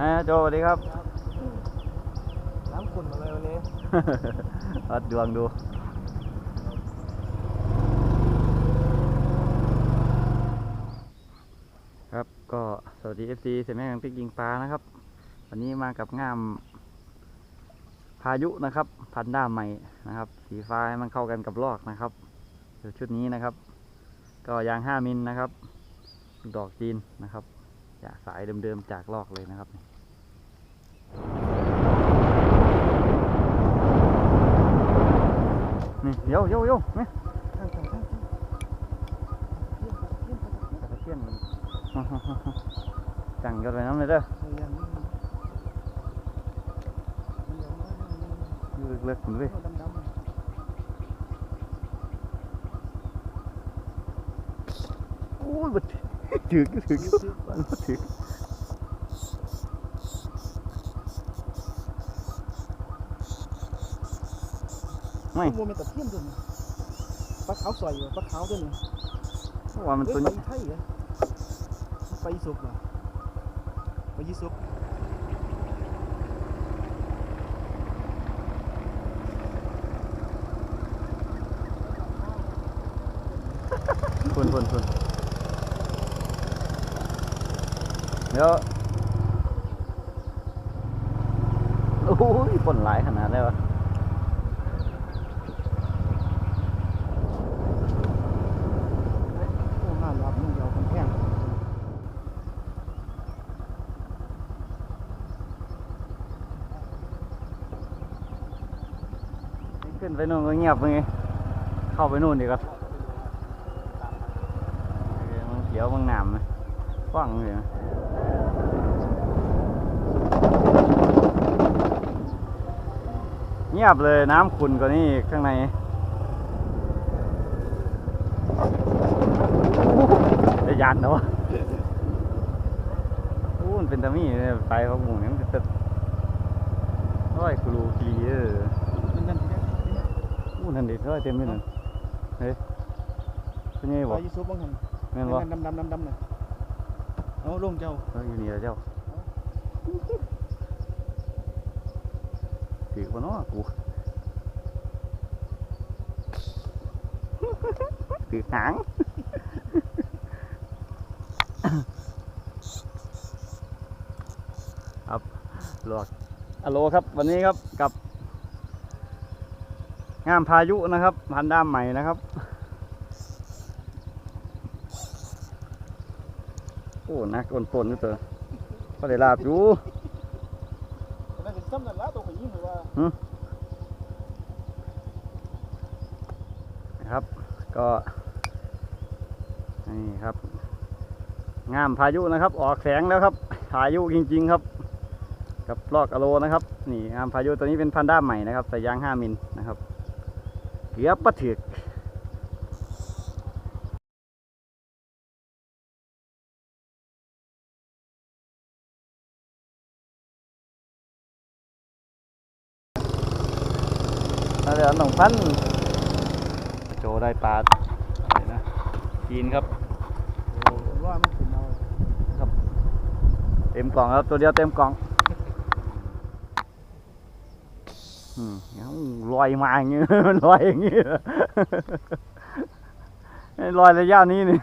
อ่าโจสวัสดีครับ น้ำขุ่นมาเลยวันนี้ วัดดวงดู ครับก็สวัสดี FC เสียแม่งปิกยิงปลานะครับ วันนี้มากับงาม พายุนะครับ พันด้ามใหม่นะครับ สีฟ้าให้มันเข้ากันกับลอกนะครับเดี๋ยวชุดนี้นะครับ ก็ยาง 5 มิลนะครับ ดอกจีนนะครับจากสายเดิมๆจากลอกเลยนะครับ นี่โยโยโยนี่ข้างข้างข้างตะเพียน ดำโอ้ยบัดถือถือมันบ่ถือไม่มัวเป็นตะเพียนด้วยนี่ปลาขาวสวยอยู่ปลาขาวด้วยนี่ว่ามันเฮ้ตัยวไปนี้ไทยเหรอไปยี่สุกเหรอไปยี่สุกคุณคุณคุณเดี๋ยวโอ้ยฝนหลายขนาดได้ปะ โอ้ห้ารับนี่เดียวคนแพง ขึ้นไปนู่นก็เงียบไปไงเข้าไปนู่นดีกว่ามันเขียวมันหนามนะฟังเลยนะเงียบเลยน้ำขุ่นกว่านี้ข้างในจะยันนะวะโอ้มันเป็นตะมี่ไปเขาหมูเนี่ยมันจะร้อยกรูกรีเออ อู้นั่นดิร้อยเต็มเลยนั่นเฮ้ยเป็นไงไปบอกยี่สุกบ้างหันแม่นบ่ดำดำดำดำน่ะเอาลงเจ้าเอออยู่นี่แล้วเจ้าถือปะเนาะกูถือหางครับหลอกอะโลครับ วันนี้ครับกับ งามพายุนะครับ พันด้ามใหม่นะครับ โอ้นักอ่อนปนนี่เตอก็ได้ลาบอยู่นั่นเป็นซ้ำนั่นละตัวขยิ่งหรือว่านะครับ ก็ นี่ครับ งามพายุนะครับ ออกแสงแล้วครับ พายุจริง ๆ ครับ กับลอกอะโลนะครับ นี่งามพายุตัวนี้เป็นพันด้ามใหม่นะครับใส่ยาง 5 มิลนะครับ เกือบปะถึกแล้วเดี๋ยวหนองพันธุ์โจได้ปลานี่นะจีนครับโอ้ว่ามันขึ้นเอาเต็มกล่องครับ ตัวเดียวเต็มกล่องอืมยัง ลอยมาอย่างงี้มันลอยอย่างงี้เหรอไอ้ลอยระยะนี้นี่